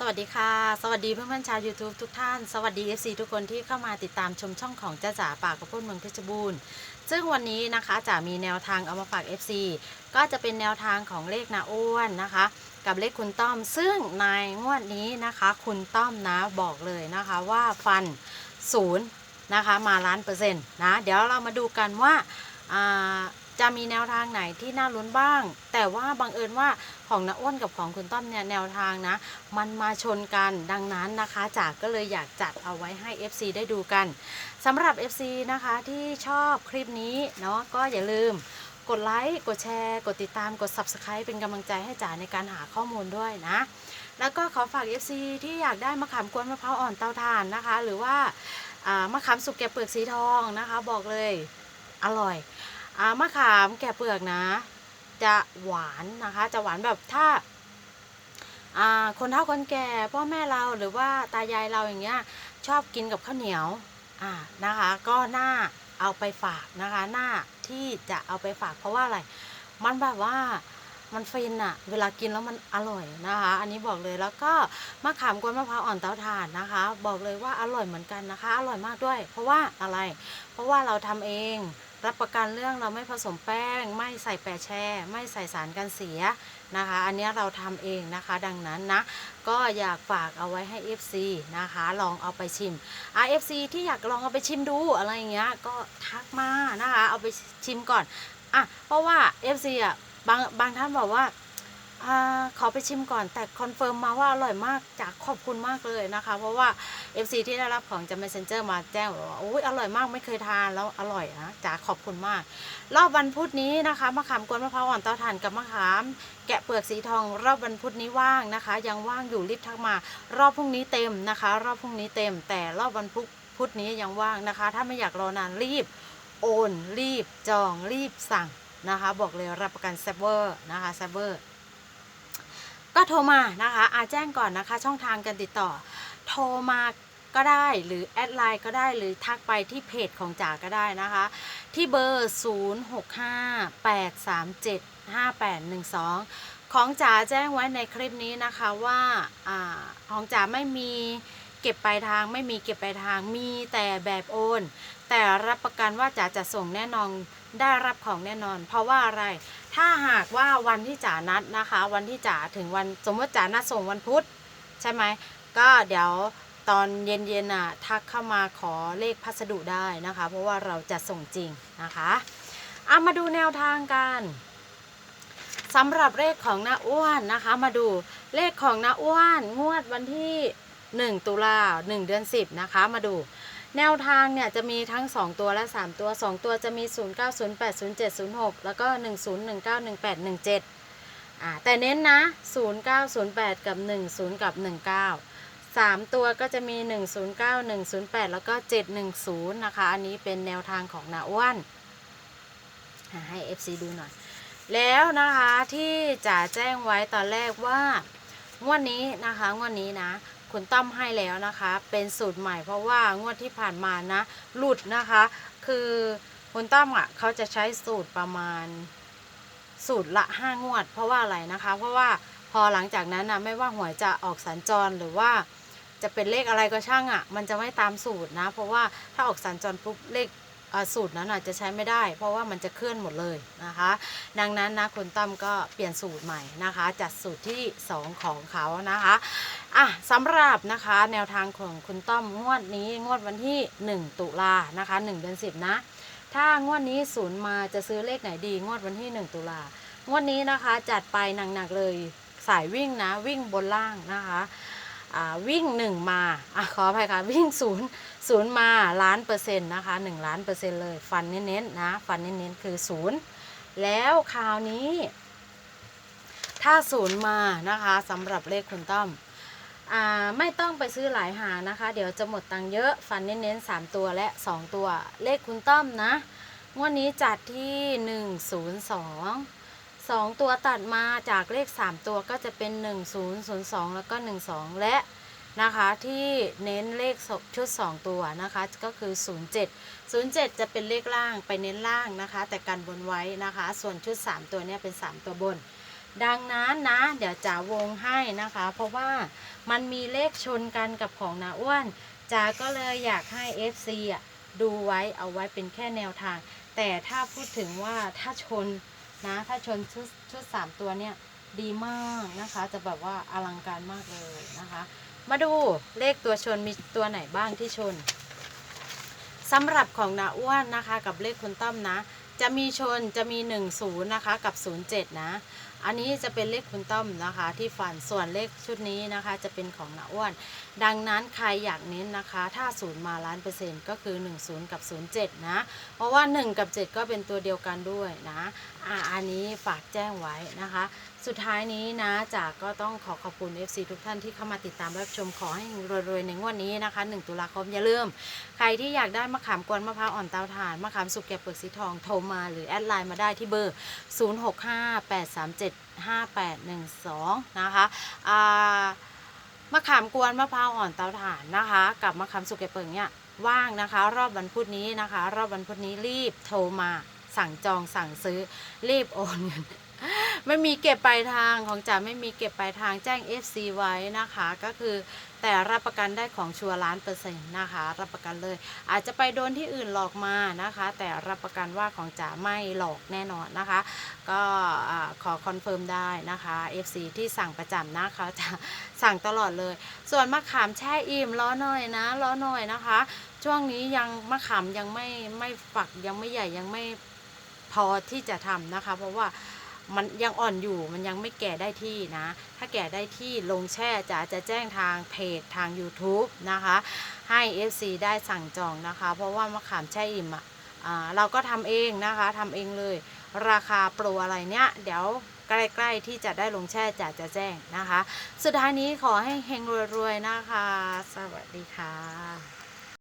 สวัสดีค่ะ สวัสดีเพื่อนๆชาว YouTube ทุกท่าน สวัสดี FC ทุกคนที่เข้ามาติดตามชมช่องของจ้าจ๋าปากกระพุ้นเมืองเพชรบูรณ์ ซึ่งวันนี้นะคะจ๋ามีแนวทางเอามาฝาก FC ก็จะเป็นแนวทางของเลขนาอ้วนนะคะ กับเลขคุณต้อม ซึ่งในงวดนี้นะคะ คุณต้อมนะบอกเลยนะคะว่าฟันศูนย์นะคะมาล้านเปอร์เซ็นต์นะ เดี๋ยวเรามาดูกันว่า จะมีแนวทางไหนที่น่าลุ้นบ้าง แต่ว่าบังเอิญว่าของนาอ้วนกับของคุณต้อมเนี่ยแนวทางนะ มันมาชนกันดังนั้นนะคะจากก็เลยอยากจัดเอาไว้ให้ FC ได้ดูกันสำหรับ FC นะคะที่ชอบคลิปนี้เนาะก็อย่าลืมกดไลค์กดแชร์ กดติดตามกด Subscribe เป็นกำลังใจให้จ๋าในการหาข้อมูลด้วยนะ แล้วก็ขอฝาก FC ที่อยากได้มะขามกวนมะพร้าวอ่อนเตาถ่านนะคะ หรือว่าอ่ามะขามสุกแกะเปลือกสีทองนะคะ บอกเลยอร่อย อามะขามแกะเปลือกนะ จะหวานนะคะ จะหวานแบบถ้าอ่าคนเฒ่าคนแก่พ่อแม่เราหรือว่าตายายเราอย่างเงี้ยชอบกินกับข้าวเหนียวอ่านะคะ ก็น่าเอาไปฝากนะคะหน้าที่จะเอาไปฝากเพราะว่าอะไร มันแบบว่ามันฟินอะเวลากินแล้วมันอร่อยนะคะ อันนี้บอกเลยแล้วก็มะขามกวนมะพร้าวอ่อนเตาถ่านนะคะ บอกเลยว่าอร่อยเหมือนกันนะคะ อร่อยมากด้วย เพราะว่าอะไร เพราะว่าเราทำเอง รับประกันเรื่องเราไม่ผสมแป้ง ไม่ใส่แปรแช่ ไม่ใส่สารกันเสียนะคะ อันนี้เราทำเองนะคะ ดังนั้นนะก็อยากฝากเอาไว้ให้ FC นะคะ ลองเอาไปชิม RFC ที่อยากลองเอาไปชิมดูอะไรอย่างเงี้ยก็ทักมานะคะ เอาไปชิมก่อนอะเพราะว่า FC อะบางบางท่านบอกว่า อขอไปชิมก่อนแต่คอนเฟิร์มมาว่าอร่อยมากจากขอบคุณมากเลยนะคะ เพราะว่า FC ที่ได้รับของจาก Messenger มาแจ้งว่าอุ้ยอร่อยมากไม่เคยทานแล้วอร่อยนะจากขอบคุณมาก รอบวันพุธนี้นะคะมะขามกวนมะพร้าวอ่อนเตาถ่านกับมะขาม แกะเปลือกสีทอง รอบวันพุธนี้ว่างนะคะ ยังว่างอยู่รีบทักมา รอบพรุ่งนี้เต็มนะคะ รอบพรุ่งนี้เต็ม แต่รอบวันพุธพุธนี้ยังว่างนะคะ ถ้าไม่อยากรอนานรีบ โอน รีบจองรีบสั่งนะคะ บอกเลยรับประกันแซบเวอร์นะคะแซบเวอร์ ก็โทรมานะคะอาแจ้งก่อนนะคะ ช่องทางการติดต่อ โทรมาก็ได้หรือแอดไลน์ก็ได้หรือทักไปที่เพจของจ๋าก็ได้นะคะ ที่เบอร์ 0658375812 ของจ๋าแจ้งไว้ในคลิปนี้นะคะว่าอของจ๋าไม่มี ก็บปลายทางไม่มีเก็บปลายทางมีแต่แบบโอน แต่รับประกันว่าจ๋าจะส่งแน่นอนได้รับของแน่นอน เพราะว่าอะไร ถ้าหากว่าวันที่จ๋านัดนะคะ วันที่จ๋าถึงวันสมมติจ๋านัดส่งวันพุธใช่ไหมก็เดี๋ยวตอนเย็นๆน่ะทักเข้ามาขอเลขพัสดุได้นะคะ เพราะว่าเราจะส่งจริงนะคะเอามาดูแนวทางกันสำหรับเลขของน้าอ้วนนะคะ มาดูเลขของน้าอ้วนงวดวันที่ 1 ตุลา1 เดือน 10 นะคะ มาดู แนวทางเนี่ยจะมีทั้ง 2 ตัวและ 3 ตัว 2 ตัวจะมี 0 9 0 8 0 7 0 6 แล้วก็ 1 0 1 9 1 8 1 7อ่าแต่เน้นนะ 0 9 0 8 กับ 1 0 กับ 19 3 ตัวก็จะมี 109 108 แล้วก็ 710 นะคะ อันนี้เป็นแนวทางของนาอ้วนให้ FC ดูหน่อย แล้วนะคะที่จะแจ้งไว้ตอนแรกว่างวดนนี้นะคะงวดนนี้นะ คุณต้อมให้แล้วนะคะ เป็นสูตรใหม่เพราะว่างวดที่ผ่านมานะหลุดนะคะ คือคุณต้อมอะเขาจะใช้สูตรประมาณสูตรละห้างวด เพราะว่าอะไรนะคะ เพราะว่าพอหลังจากนั้นนะไม่ว่าหวยจะออกสัญจรหรือว่าจะเป็นเลขอะไรก็ช่างอะ่ะ มันจะไม่ตามสูตรนะ เพราะว่าถ้าออกสัญจรปุ๊บเลขอ่อสูตรนั้นอาจจะใช้ไม่ได้ เพราะว่ามันจะเคลื่อนหมดเลยนะคะ ดังนั้นนะคุณตั้มก็เปลี่ยนสูตรใหม่นะคะ จัดสูตรที่ 2 ของเขานะคะ อะสำหรับนะคะแนวทางของคุณต้อมงวดนี้งวดวันที่ 1 ตุลานะคะ1เดือน10 นะ ถ้างวดนี้ศูนย์มาจะซื้อเลขไหนดี งวดวันที่ 1 ตุลางวดนี้นะคะจัดไปหนักๆเลยสายวิ่งนะวิ่งบนล่างนะคะวิ่งหนึ่งมาอะขออภัยค่ะวิ่งศูนย์ศูนย์มาล้านเปอร์เซ็นต์นะคะหนึ่งล้านเปอร์เซ็นต์เลยฟันเน้นๆนะฟันเน้นๆคือศูนย์แล้วคราวนี้ ถ้าศูนย์มานะคะสำหรับเลขคุณต้อม ไม่ต้องไปซื้อหลายหานะคะ เดี๋ยวจะหมดตังเยอะฟันเน้นๆสามตัวและสองตัว เลขคุณต้อมนะ งวดนี้จัดที่หนึ่งศูนย์สองสองตัวตัดมาจากเลข 3 ตัวก็จะเป็น 1 0 0 2 แล้วก็ 1 2 และนะคะที่เน้นเลขชุด 2 ตัวนะคะก็คือ 07 07 จะเป็นเลขล่างไปเน้นล่างนะคะ แต่กันบนไว้นะคะ ส่วนชุด 3 ตัวเนี้ยเป็น 3 ตัวบน ดังนั้นนะเดี๋ยวจ๋าวงให้นะคะ เพราะว่ามันมีเลขชนกันกับของนาอ้วนจ๋าก็เลยอยากให้ FC อะดูไว้เอาไว้เป็นแค่แนวทาง แต่ถ้าพูดถึงว่าถ้าชนนะ ถ้าชนชุดชุดสามตัวเนี่ยดีมากนะคะ จะแบบว่าอลังการมากเลยนะคะ มาดูเลขตัวชนมีตัวไหนบ้างที่ชนสำหรับของนาอ้วนนะคะ กับเลขคุณต้อมนะ จะมีชนจะมี 1 0 นะคะ กับ 07 นะ อันนี้จะเป็นเลขคุณต้อมนะคะที่ฝันส่วนเลขชุดนี้นะคะ จะเป็นของนาอ้วน ดังนั้นใครอยากเน้นนะคะ ถ้าศูนย์มาล้านเปอร์เซ็นต์ก็คือ 10 กับ 07 นะ เพราะว่า 1 กับ 7 ก็เป็นตัวเดียวกันด้วยนะอ่าอันนี้ฝากแจ้งไว้นะคะ สุดท้ายนี้นะจากก็ต้องขอขอบคุณ FC ทุกท่านที่เข้ามาติดตามรับชมขอให้รวยๆในงวดนี้นะคะ 1 ตุลาคมอย่าลืม ใครที่อยากได้มะขามกวนมะพร้าวอ่อนเตาถ่านมะขามสุกแกะเปลือกสีทองโทรมาหรือแอดไลน์มาได้ที่เบอร์ 5812 นะคะอ่ามะขามกวนมะพร้าวอ่อนเตาถ่านนะคะ กับมะขามสุกแกะเปลือกเนี่ยว่างนะคะ รอบวันพุธนี้นะคะ รอบวันพุธนี้รีบโทรมาสั่งจองสั่งซื้อรีบโอนเงิน ไม่มีเก็บปลายทางของจ๋าไม่มีเก็บปลายทางแจ้ง FC ไว้นะคะ ก็คือแต่รับประกันได้ของชัวร์ล้านเปอร์เซ็นต์นะคะ รับประกันเลย อาจจะไปโดนที่อื่นหลอกมานะคะ แต่รับประกันว่าของจ๋าไม่หลอกแน่นอนนะคะ ก็ขอคอนเฟิร์มได้นะคะ FC ที่สั่งประจำนะเขาจะสั่งตลอดเลย ส่วนมะขามแช่อิ่มล้อหน่อยนะล้อหน่อยนะคะ ช่วงนี้ยังมะขามยังไม่ไม่ฝักยังไม่ใหญ่ยังไม่พอที่จะทำนะคะ เพราะว่า มันยังอ่อนอยู่มันยังไม่แก่ได้ที่นะ ถ้าแก่ได้ที่ลงแช่จ๋าจะแจ้งทางเพจทาง YouTube นะคะ ให้ FC ได้สั่งจองนะคะ เพราะว่ามะขามแช่อิ่มอะเราก็ทำเองนะคะทำเองเลย ราคาโปรอะไรเนี้ยเดี๋ยวใกล้ๆที่จะได้ลงแช่จ๋าจะแจ้งนะคะ สุดท้ายนี้ขอให้เฮงรวยๆนะคะ สวัสดีค่ะ